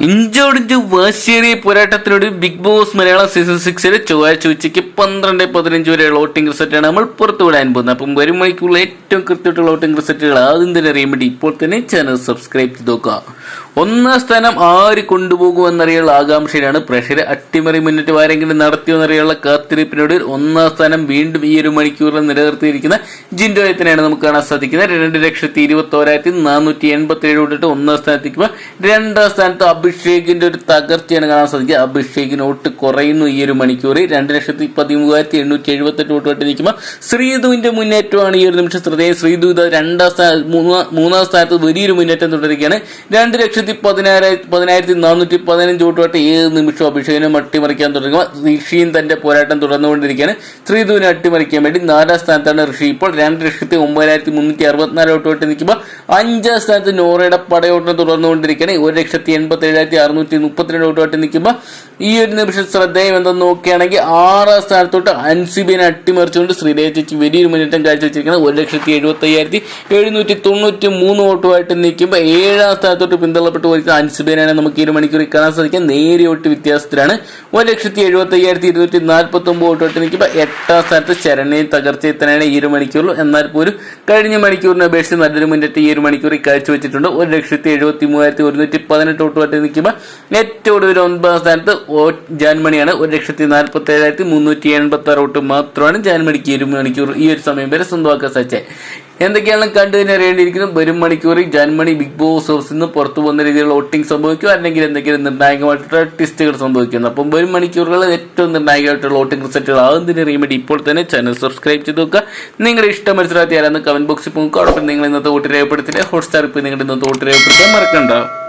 ഇഞ്ചോടിഞ്ച് വാശിയേറിയ പോരാട്ടത്തിനോട് ബിഗ് ബോസ് മലയാളം സീസൺ സിക്സിലെ ചൊവ്വാഴ്ച ഉച്ചയ്ക്ക് പന്ത്രണ്ട് പതിനഞ്ച് വരെ വോട്ടിംഗ് റിസൾട്ടാണ് നമ്മൾ പുറത്തു വിടാൻ പോകുന്നത്. അപ്പം വരും മണിക്കുള്ള ഏറ്റവും കൃത്യമായിട്ടുള്ള വോട്ടിംഗ് റിസൾട്ടുകൾ ആദ്യം തന്നെ അറിയാൻ വേണ്ടി ഇപ്പോൾ തന്നെ ചാനൽ സബ്സ്ക്രൈബ് ചെയ്ത് നോക്കുക. ഒന്നാം സ്ഥാനം ആര് കൊണ്ടുപോകുമെന്നറിയാനുള്ള ആകാംക്ഷയിലാണ്. പ്രഷർ അട്ടിമറി മുന്നിട്ട് ആരെങ്കിലും നടത്തിയോ എന്നറിയാനുള്ള കാത്തിരിപ്പിനോട് ഒന്നാം സ്ഥാനം വീണ്ടും ഈ ഒരു മണിക്കൂറിൽ നിലനിർത്തിയിരിക്കുന്ന ജിൻഡോയത്തിനെയാണ് നമുക്ക് കാണാൻ സാധിക്കുന്നത്. രണ്ട് ലക്ഷത്തി ഇരുപത്തി ഒരായിരത്തി നാനൂറ്റി എൺപത്തി ഏഴ് തൊട്ടിട്ട് ഒന്നാം സ്ഥാനത്തേക്ക് രണ്ടാം സ്ഥാനത്ത് അഭിഷേകിന്റെ ഒരു തകർച്ചയാണ് കാണാൻ സാധിക്കുക. അഭിഷേകിന് വോട്ട് കുറയുന്നു ഈ ഒരു മണിക്കൂർ രണ്ട് ലക്ഷത്തി പതിമൂവായിരത്തി എണ്ണൂറ്റി എഴുപത്തെട്ട് വോട്ട് വട്ട് നിൽക്കുമ്പോൾ ശ്രീധുവിന്റെ മുന്നേറ്റമാണ് ഈ ഒരു നിമിഷം ശ്രദ്ധേയം. ശ്രീധു ഇത് രണ്ടാം സ്ഥാന മൂന്നാം സ്ഥാനത്ത് വലിയൊരു മുന്നേറ്റം തുടരുകയാണ്. രണ്ട് ലക്ഷത്തി പതിനായിരത്തി പതിനായിരത്തി നാനൂറ്റി പതിനഞ്ച് വോട്ട് വട്ട് ഏത് നിമിഷവും അഭിഷേകിനെ അട്ടിമറിക്കാൻ തുടങ്ങുമ്പോൾ ഋഷിയും തന്റെ പോരാട്ടം തുടർന്നുകൊണ്ടിരിക്കുകയാണ്. ശ്രീധുവിനെ അട്ടിമറിക്കാൻ വേണ്ടി നാലാം സ്ഥാനത്താണ് ഋഷി. ഇപ്പോൾ രണ്ട് ലക്ഷത്തി ഒമ്പതിനായിരത്തി മുന്നൂറ്റി അറുപത്തിനാല് വോട്ട് വട്ട് നിൽക്കുമ്പോൾ അഞ്ചാം സ്ഥാനത്ത് നോറയുടെ പടയോട്ടം തുടർന്നുകൊണ്ടിരിക്കുകയാണ്. ഒരു ലക്ഷത്തി എൺപത്തി ഏഴായിരത്തി അറുന്നൂറ്റി മുപ്പത്തിരണ്ട് വോട്ട് നിൽക്കുമ്പോൾ ഈ ഒരു നിമിഷം ശ്രദ്ധേയം എന്തെന്ന് നോക്കുകയാണെങ്കിൽ ആറാം സ്ഥാനത്തോട്ട് അൻസിബിനെ അട്ടിമറിച്ചുകൊണ്ട് ശ്രീദേവ ചേച്ചി വലിയൊരു മുന്നേറ്റം കാഴ്ചവെച്ചിരിക്കുന്നത് ഒരു ലക്ഷത്തി എഴുപത്തി അയ്യായിരത്തി എഴുന്നൂറ്റി തൊണ്ണൂറ്റി മൂന്ന് വോട്ടുമായിട്ട് നിൽക്കുമ്പോൾ ഏഴാം സ്ഥാനത്തോട്ട് പിന്തള്ളപ്പെട്ട് പോയിരിക്കുന്ന അൻസിബിനാണ് നമുക്ക് ഈ ഒരു മണിക്കൂറിൽ കാണാൻ സാധിക്കുക. നേരിയ വോട്ട് വ്യത്യാസത്തിലാണ്. ഒരു ലക്ഷത്തി എഴുപത്തി അയ്യായിരത്തി ഇരുന്നൂറ്റി നാൽപ്പത്തി ഒമ്പത് വോട്ടുമായിട്ട് നിൽക്കുമ്പോൾ എട്ടാം സ്ഥാനത്ത് ശരണയും തന്നെയാണ് ഈ ഒരു മണിക്കൂറിൽ. എന്നാൽ പോലും കഴിഞ്ഞ മണിക്കൂറിനെ അപേക്ഷിച്ച് നല്ലൊരു മുന്നേറ്റം ഈ ഒരു മണിക്കൂറിൽ കാഴ്ചവെച്ചിട്ടുണ്ട്. ഒരു ലക്ഷത്തി എഴുപത്തി മൂവായിരത്തി ഒരുന്നൂറ്റി പതിനെട്ട് വോട്ടുമായിട്ട് നിൽക്കുമ്പോൾ ഏറ്റവും ഒടുവിൽ ഒൻപതാം സ്ഥാനത്ത് ജാൻമണിയാണ്. ഒരു ലക്ഷത്തി നാൽപ്പത്തി ഏഴായിരത്തി മുന്നൂറ്റി എൺപത്തി ആറ് വോട്ട് മാത്രമാണ് ജാൻമണിക്ക് ഒരു മണിക്കൂർ ഈ ഒരു സമയം വരെ സ്വന്തമാക്കാൻ സാധിച്ചത്. എന്തൊക്കെയാണ് കണ്ടു തന്നെ അറിയേണ്ടിയിരിക്കുന്നത്? വരും മണിക്കൂറിൽ ജാൻമണി ബിഗ് ബോസ് ഹൗസിൽ നിന്ന് പുറത്തു പോകുന്ന രീതിയിലുള്ള വോട്ടിംഗ് സംഭവിക്കും അല്ലെങ്കിൽ എന്തെങ്കിലും നിർണായകമായിട്ടുള്ള ടെസ്റ്റുകൾ സംഭവിക്കുന്നു അപ്പം വരും മണിക്കൂറുകളിൽ ഏറ്റവും നിർണായകമായിട്ടുള്ള വോട്ടിംഗ് റിസൾട്ടുകൾ ആദ്യം തന്നെ വേണ്ടി ഇപ്പോൾ തന്നെ ചാനൽ സബ്സ്ക്രൈബ് ചെയ്ത് നോക്കുക. നിങ്ങളുടെ ഇഷ്ടം മത്സരാർത്ഥി കമന്റ് ബോക്സിൽ പോകുക അതോടൊപ്പം നിങ്ങൾ ഇന്നത്തെ വോട്ട് രേഖപ്പെടുത്തില്ല. ഹോട്ട്സ്റ്റാർ ഇപ്പോൾ നിങ്ങളുടെ ഇന്നത്തെ വോട്ട് രേഖപ്പെടുത്താൻ മറക്കണ്ട.